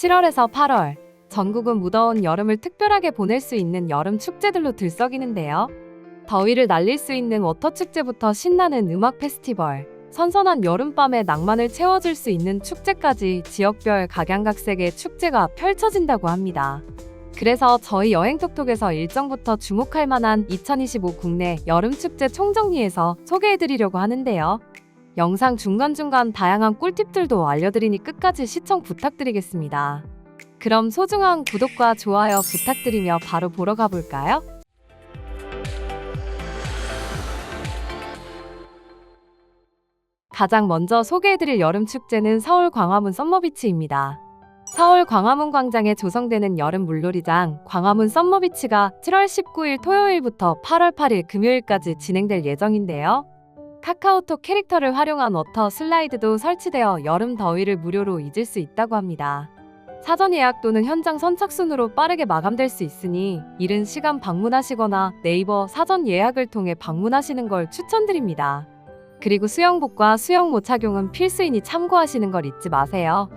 7월에서 8월, 전국은 무더운 여름을 특별하게 보낼 수 있는 여름 축제들로 들썩이는데요. 더위를 날릴 수 있는 워터 축제부터 신나는 음악 페스티벌, 선선한 여름밤에 낭만을 채워줄 수 있는 축제까지 지역별 각양각색의 축제가 펼쳐진다고 합니다. 그래서 저희 여행톡톡에서 일정부터 주목할 만한 2025 국내 여름축제 총정리해서 소개해드리려고 하는데요. 영상 중간중간 다양한 꿀팁들도 알려드리니 끝까지 시청 부탁드리겠습니다. 그럼 소중한 구독과 좋아요 부탁드리며 바로 보러 가볼까요? 가장 먼저 소개해드릴 여름 축제는 서울 광화문 썸머비치입니다. 서울 광화문 광장에 조성되는 여름 물놀이장 광화문 썸머비치가 7월 19일 토요일부터 8월 8일 금요일까지 진행될 예정인데요. 카카오톡 캐릭터를 활용한 워터 슬라이드도 설치되어 여름 더위를 무료로 잊을 수 있다고 합니다. 사전 예약 또는 현장 선착순으로 빠르게 마감될 수 있으니 이른 시간 방문하시거나 네이버 사전 예약을 통해 방문하시는 걸 추천드립니다. 그리고 수영복과 수영모 착용은 필수이니 참고하시는 걸 잊지 마세요.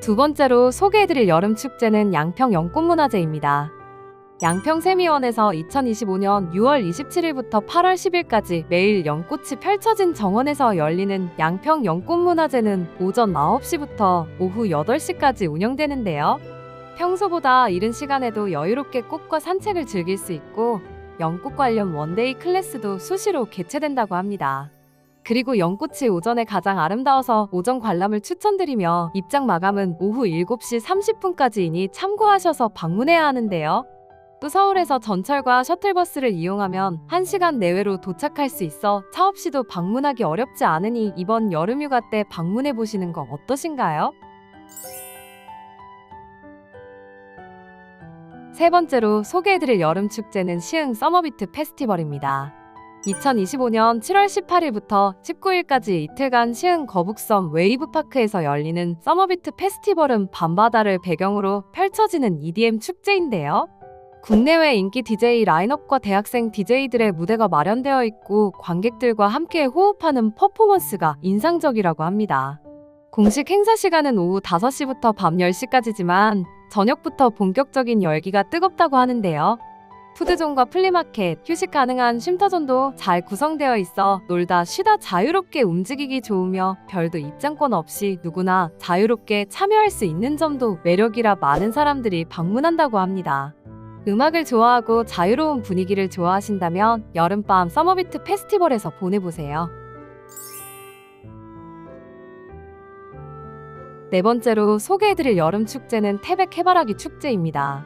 두 번째로 소개해드릴 여름 축제는 양평 연꽃문화제입니다. 양평 세미원에서 2025년 6월 27일부터 8월 10일까지 매일 연꽃이 펼쳐진 정원에서 열리는 양평 연꽃문화제는 오전 9시부터 오후 8시까지 운영되는데요. 평소보다 이른 시간에도 여유롭게 꽃과 산책을 즐길 수 있고 연꽃 관련 원데이 클래스도 수시로 개최된다고 합니다. 그리고 연꽃이 오전에 가장 아름다워서 오전 관람을 추천드리며 입장 마감은 오후 7시 30분까지이니 참고하셔서 방문해야 하는데요. 또 서울에서 전철과 셔틀버스를 이용하면 1시간 내외로 도착할 수 있어 차 없이도 방문하기 어렵지 않으니 이번 여름휴가 때 방문해 보시는 거 어떠신가요? 세 번째로 소개해드릴 여름 축제는 시흥 서머비트 페스티벌입니다. 2025년 7월 18일부터 19일까지 이틀간 시흥 거북섬 웨이브파크에서 열리는 서머비트 페스티벌은 밤바다를 배경으로 펼쳐지는 EDM 축제인데요. 국내외 인기 DJ 라인업과 대학생 DJ들의 무대가 마련되어 있고 관객들과 함께 호흡하는 퍼포먼스가 인상적이라고 합니다. 공식 행사 시간은 오후 5시부터 밤 10시까지지만 저녁부터 본격적인 열기가 뜨겁다고 하는데요. 푸드존과 플리마켓, 휴식 가능한 쉼터존도 잘 구성되어 있어 놀다 쉬다 자유롭게 움직이기 좋으며 별도 입장권 없이 누구나 자유롭게 참여할 수 있는 점도 매력이라 많은 사람들이 방문한다고 합니다. 음악을 좋아하고 자유로운 분위기를 좋아하신다면 여름밤 서머비트 페스티벌에서 보내보세요. 네 번째로 소개해드릴 여름 축제는 태백 해바라기 축제입니다.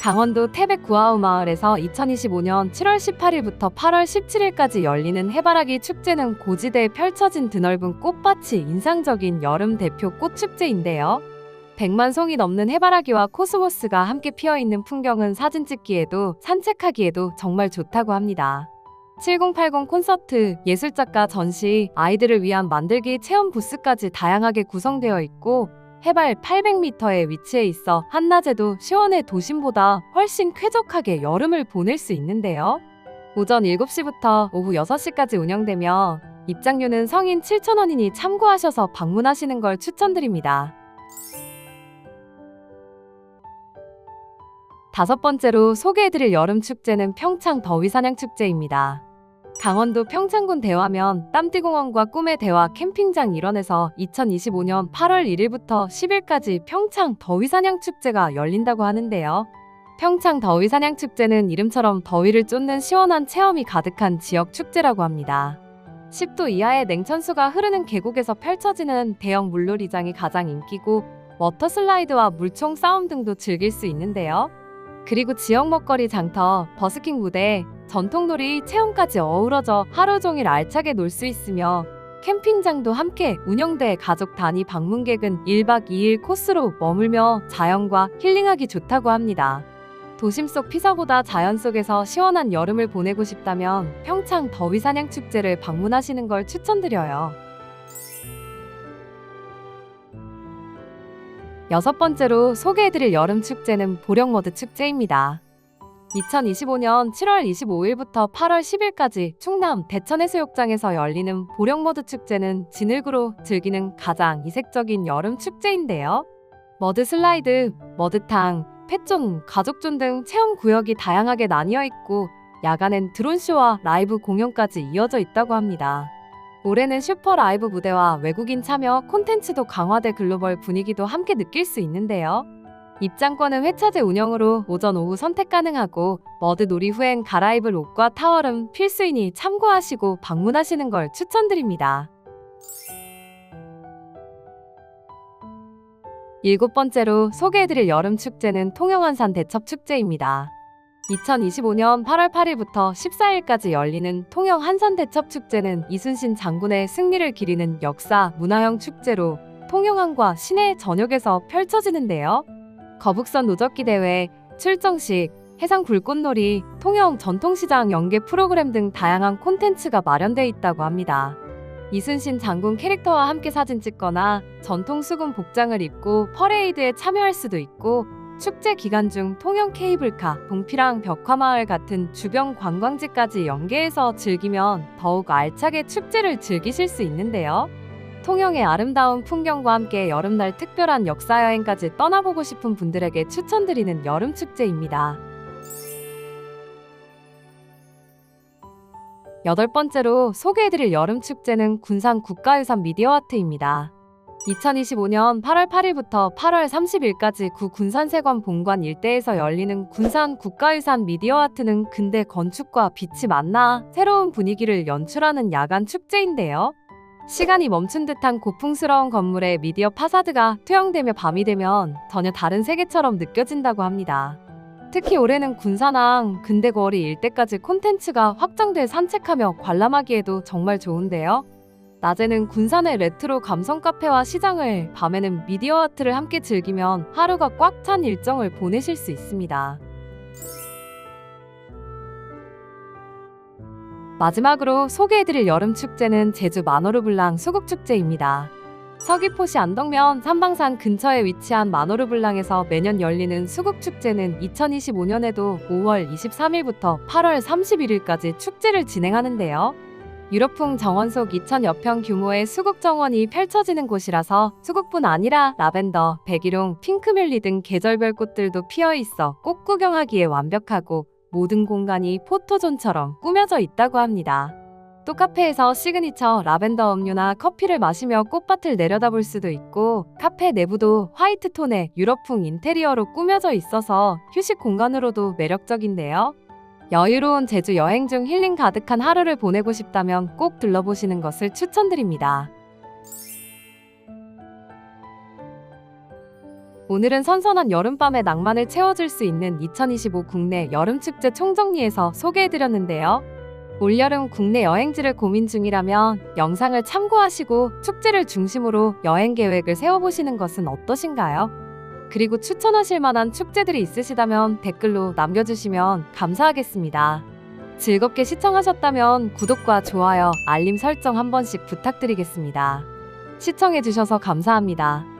강원도 태백 구아우 마을에서 2025년 7월 18일부터 8월 17일까지 열리는 해바라기 축제는 고지대에 펼쳐진 드넓은 꽃밭이 인상적인 여름 대표 꽃축제인데요. 100만 송이 넘는 해바라기와 코스모스가 함께 피어 있는 풍경은 사진 찍기에도 산책하기에도 정말 좋다고 합니다. 7080 콘서트, 예술작가 전시, 아이들을 위한 만들기 체험 부스까지 다양하게 구성되어 있고 해발 800m에 위치해 있어 한낮에도 시원해 도심보다 훨씬 쾌적하게 여름을 보낼 수 있는데요. 오전 7시부터 오후 6시까지 운영되며 입장료는 성인 7,000원이니 참고하셔서 방문하시는 걸 추천드립니다. 다섯 번째로 소개해드릴 여름 축제는 평창 더위사냥 축제입니다. 강원도 평창군 대화면 땀띠공원과 꿈의 대화 캠핑장 일원에서 2025년 8월 1일부터 10일까지 평창 더위사냥 축제가 열린다고 하는데요. 평창 더위사냥 축제는 이름처럼 더위를 쫓는 시원한 체험이 가득한 지역 축제라고 합니다. 10도 이하의 냉천수가 흐르는 계곡에서 펼쳐지는 대형 물놀이장이 가장 인기고 워터슬라이드와 물총 싸움 등도 즐길 수 있는데요. 그리고 지역 먹거리 장터, 버스킹 무대, 전통놀이 체험까지 어우러져 하루 종일 알차게 놀 수 있으며 캠핑장도 함께 운영돼 가족 단위 방문객은 1박 2일 코스로 머물며 자연과 힐링하기 좋다고 합니다. 도심 속 피서보다 자연 속에서 시원한 여름을 보내고 싶다면 평창 더위사냥 축제를 방문하시는 걸 추천드려요. 여섯 번째로 소개해드릴 여름 축제는 보령머드 축제입니다. 2025년 7월 25일부터 8월 10일까지 충남 대천해수욕장에서 열리는 보령머드 축제는 진흙으로 즐기는 가장 이색적인 여름 축제인데요. 머드 슬라이드, 머드탕, 펫존, 가족존 등 체험 구역이 다양하게 나뉘어 있고 야간엔 드론쇼와 라이브 공연까지 이어져 있다고 합니다. 올해는 슈퍼 라이브 무대와 외국인 참여 콘텐츠도 강화돼 글로벌 분위기도 함께 느낄 수 있는데요. 입장권은 회차제 운영으로 오전 오후 선택 가능하고 머드 놀이 후엔 갈아입을 옷과 타월은 필수이니 참고하시고 방문하시는 걸 추천드립니다. 일곱 번째로 소개해드릴 여름 축제는 통영한산 대첩축제입니다. 2025년 8월 8일부터 14일까지 열리는 통영 한산대첩축제는 이순신 장군의 승리를 기리는 역사 문화형 축제로 통영항과 시내 전역에서 펼쳐지는데요. 거북선 노젓기 대회, 출정식, 해상 불꽃놀이, 통영 전통시장 연계 프로그램 등 다양한 콘텐츠가 마련돼 있다고 합니다. 이순신 장군 캐릭터와 함께 사진 찍거나 전통 수군 복장을 입고 퍼레이드에 참여할 수도 있고 축제 기간 중 통영 케이블카, 동피랑 벽화마을 같은 주변 관광지까지 연계해서 즐기면 더욱 알차게 축제를 즐기실 수 있는데요. 통영의 아름다운 풍경과 함께 여름날 특별한 역사 여행까지 떠나보고 싶은 분들에게 추천드리는 여름 축제입니다. 여덟 번째로 소개해드릴 여름 축제는 군산 국가유산 미디어 아트입니다. 2025년 8월 8일부터 8월 30일까지 구 군산세관 본관 일대에서 열리는 군산 국가유산 미디어 아트는 근대 건축과 빛이 만나 새로운 분위기를 연출하는 야간 축제인데요. 시간이 멈춘 듯한 고풍스러운 건물의 미디어 파사드가 투영되며 밤이 되면 전혀 다른 세계처럼 느껴진다고 합니다. 특히 올해는 군산항 근대 거리 일대까지 콘텐츠가 확장돼 산책하며 관람하기에도 정말 좋은데요. 낮에는 군산의 레트로 감성 카페와 시장을, 밤에는 미디어 아트를 함께 즐기면 하루가 꽉 찬 일정을 보내실 수 있습니다. 마지막으로 소개해드릴 여름 축제는 제주 마노르블랑 수국축제입니다. 서귀포시 안덕면 삼방산 근처에 위치한 마노르블랑에서 매년 열리는 수국축제는 2025년에도 5월 23일부터 8월 31일까지 축제를 진행하는데요. 유럽풍 정원 속 2천여 평 규모의 수국 정원이 펼쳐지는 곳이라서 수국뿐 아니라 라벤더, 백일홍, 핑크뮬리 등 계절별 꽃들도 피어 있어 꽃 구경하기에 완벽하고 모든 공간이 포토존처럼 꾸며져 있다고 합니다. 또 카페에서 시그니처 라벤더 음료나 커피를 마시며 꽃밭을 내려다볼 수도 있고 카페 내부도 화이트 톤의 유럽풍 인테리어로 꾸며져 있어서 휴식 공간으로도 매력적인데요. 여유로운 제주 여행 중 힐링 가득한 하루를 보내고 싶다면 꼭 들러보시는 것을 추천드립니다. 오늘은 선선한 여름밤의 낭만을 채워줄 수 있는 2025 국내 여름축제 총정리에서 소개해드렸는데요. 올여름 국내 여행지를 고민 중이라면 영상을 참고하시고 축제를 중심으로 여행 계획을 세워보시는 것은 어떠신가요? 그리고 추천하실 만한 축제들이 있으시다면 댓글로 남겨주시면 감사하겠습니다. 즐겁게 시청하셨다면 구독과 좋아요, 알림 설정 한 번씩 부탁드리겠습니다. 시청해주셔서 감사합니다.